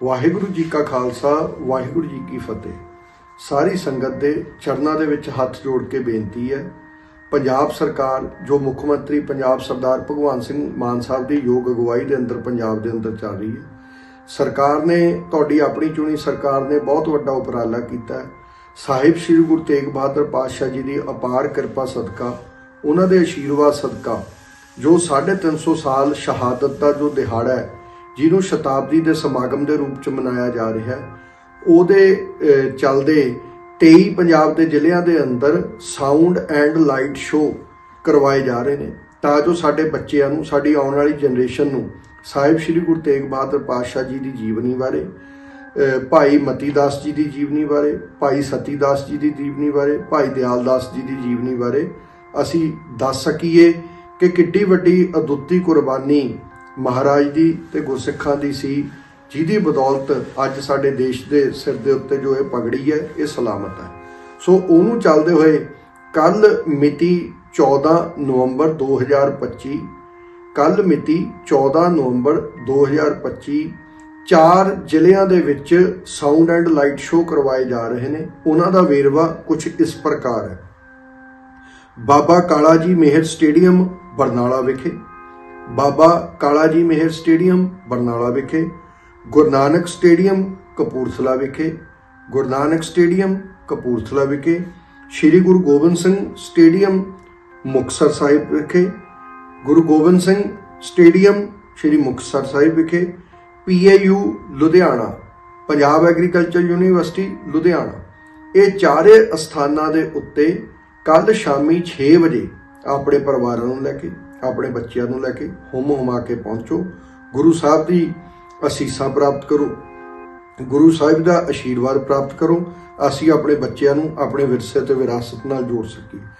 ਵਾਹਿਗੁਰੂ ਜੀ ਕਾ ਖਾਲਸਾ, ਵਾਹਿਗੁਰੂ ਜੀ ਕੀ ਫਤਿਹ। ਸਾਰੀ ਸੰਗਤ ਦੇ ਚਰਨਾਂ ਦੇ ਵਿੱਚ ਹੱਥ ਜੋੜ ਕੇ ਬੇਨਤੀ ਹੈ, ਪੰਜਾਬ ਸਰਕਾਰ, ਜੋ ਮੁੱਖ ਮੰਤਰੀ ਪੰਜਾਬ ਸਰਦਾਰ ਭਗਵੰਤ ਸਿੰਘ ਮਾਨ ਸਾਹਿਬ ਦੀ ਯੋਗ ਅਗਵਾਈ ਦੇ ਅੰਦਰ ਪੰਜਾਬ ਦੇ ਅੰਦਰ ਚੱਲ ਰਹੀ ਹੈ, ਸਰਕਾਰ ਨੇ ਤੁਹਾਡੀ ਆਪਣੀ ਚੁਣੀ ਸਰਕਾਰ ਨੇ ਬਹੁਤ ਵੱਡਾ ਉਪਰਾਲਾ ਕੀਤਾ ਹੈ। ਸਾਹਿਬ ਸ੍ਰੀ ਗੁਰੂ ਤੇਗ ਬਹਾਦਰ ਪਾਤਸ਼ਾਹ ਜੀ ਦੀ ਅਪਾਰ ਕਿਰਪਾ ਸਦਕਾ, ਉਹਨਾਂ ਦੇ ਆਸ਼ੀਰਵਾਦ ਸਦਕਾ, ਜੋ 350 ਸਾਲ ਸ਼ਹਾਦਤ ਦਾ ਜੋ ਦਿਹਾੜਾ ਹੈ ਜਿਹਨੂੰ ਸ਼ਤਾਬਦੀ ਦੇ ਸਮਾਗਮ ਦੇ ਰੂਪ ਚ ਮਨਾਇਆ ਜਾ ਰਿਹਾ ਹੈ ਉਹਦੇ ਅਹ, ਚੱਲਦੇ 23 ਪੰਜਾਬ ਦੇ ਜ਼ਿਲ੍ਹਿਆਂ ਦੇ ਅੰਦਰ ਸਾਊਂਡ ਐਂਡ ਲਾਈਟ ਸ਼ੋ ਕਰਵਾਏ ਜਾ ਰਹੇ ਨੇ। ਤਾਂ ਜੋ ਸਾਡੇ ਬੱਚਿਆਂ ਨੂੰ ਸਾਡੀ ਆਉਣ ਵਾਲੀ ਜਨਰੇਸ਼ਨ ਨੂੰ ਸਾਹਿਬ ਸ੍ਰੀ ਗੁਰੂ ਤੇਗ ਬਹਾਦਰ ਪਾਤਸ਼ਾਹ ਜੀ ਦੀ ਜੀਵਨੀ ਬਾਰੇ ਭਾਈ ਮਤੀ ਦਾਸ ਜੀ ਦੀ ਜੀਵਨੀ ਬਾਰੇ ਭਾਈ ਸਤੀ ਦਾਸ ਜੀ ਦੀ ਜੀਵਨੀ ਬਾਰੇ ਭਾਈ ਦਿਆਲਦਾਸ ਜੀ ਦੀ ਜੀਵਨੀ ਬਾਰੇ ਅਸੀਂ ਦੱਸ ਸਕੀਏ ਕਿ ਕਿੱਡੀ ਵੱਡੀ ਅਦੁੱਤੀ ਕੁਰਬਾਨੀ ਮਹਾਰਾਜ ਦੀ ਤੇ ਗੁਰਸਿੱਖਾਂ ਦੀ ਸੀ, ਜਿਹਦੀ ਬਦੌਲਤ ਅੱਜ ਸਾਡੇ ਦੇਸ਼ ਦੇ ਸਿਰ ਦੇ ਉੱਤੇ ਜੋ ਇਹ ਪਗੜੀ ਹੈ, ਇਹ ਸਲਾਮਤ ਹੈ। ਸੋ ਉਹਨੂੰ ਚੱਲਦੇ ਹੋਏ ਕੱਲ ਮਿਤੀ 14 ਨਵੰਬਰ 2025 ਕੱਲ ਮਿਤੀ 14 ਨਵੰਬਰ 2025 ਚਾਰ ਜ਼ਿਲ੍ਹਿਆਂ ਦੇ ਵਿੱਚ ਸਾਊਂਡ ਐਂਡ ਲਾਈਟ ਸ਼ੋਅ ਕਰਵਾਏ ਜਾ ਰਹੇ ਨੇ। ਉਹਨਾਂ ਦਾ ਵੇਰਵਾ ਕੁਝ ਇਸ ਪ੍ਰਕਾਰ ਹੈ। ਬਾਬਾ ਕਾਲਾ ਜੀ ਮਿਹਰ ਸਟੇਡੀਅਮ, ਬਰਨਾਲਾ ਵਿਖੇ। ਬਾਬਾ ਕਾਲਾ ਜੀ ਮਿਹਰ ਸਟੇਡੀਅਮ, ਬਰਨਾਲਾ ਵਿਖੇ, ਗੁਰੂ ਨਾਨਕ ਸਟੇਡੀਅਮ, ਕਪੂਰਥਲਾ ਵਿਖੇ, ਗੁਰੂ ਨਾਨਕ ਸਟੇਡੀਅਮ, ਕਪੂਰਥਲਾ ਵਿਖੇ, ਸ੍ਰੀ ਗੁਰੂ ਗੋਬਿੰਦ ਸਿੰਘ ਸਟੇਡੀਅਮ, ਮੁਕਤਸਰ ਸਾਹਿਬ ਵਿਖੇ, ਗੁਰੂ ਗੋਬਿੰਦ ਸਿੰਘ ਸਟੇਡੀਅਮ, ਸ੍ਰੀ ਮੁਕਤਸਰ ਸਾਹਿਬ ਵਿਖੇ PAU Ludhiana, Punjab Agriculture University Ludhiana. ਇਹ ਚਾਰੇ ਅਸਥਾਨਾਂ ਦੇ ਉੱਤੇ ਕੱਲ ਸ਼ਾਮੀ 6 ਵਜੇ ਆਪਣੇ ਪਰਿਵਾਰਾਂ ਨੂੰ ਲੈ ਕੇ ਆਪਣੇ ਬੱਚਿਆਂ ਨੂੰ ਲੈ ਕੇ ਹੁਮ ਹੁਮਾ ਕੇ ਪਹੁੰਚੋ। ਗੁਰੂ ਸਾਹਿਬ ਦੀ ਅਸੀਸਾਂ ਪ੍ਰਾਪਤ ਕਰੋ। ਗੁਰੂ ਸਾਹਿਬ ਦਾ ਆਸ਼ੀਰਵਾਦ ਪ੍ਰਾਪਤ ਕਰੋ। ਅਸੀਂ ਆਪਣੇ ਬੱਚਿਆਂ ਨੂੰ ਆਪਣੇ ਵਿਰਸੇ ਤੇ ਵਿਰਾਸਤ ਨਾਲ ਜੋੜ ਸਕੀਏ।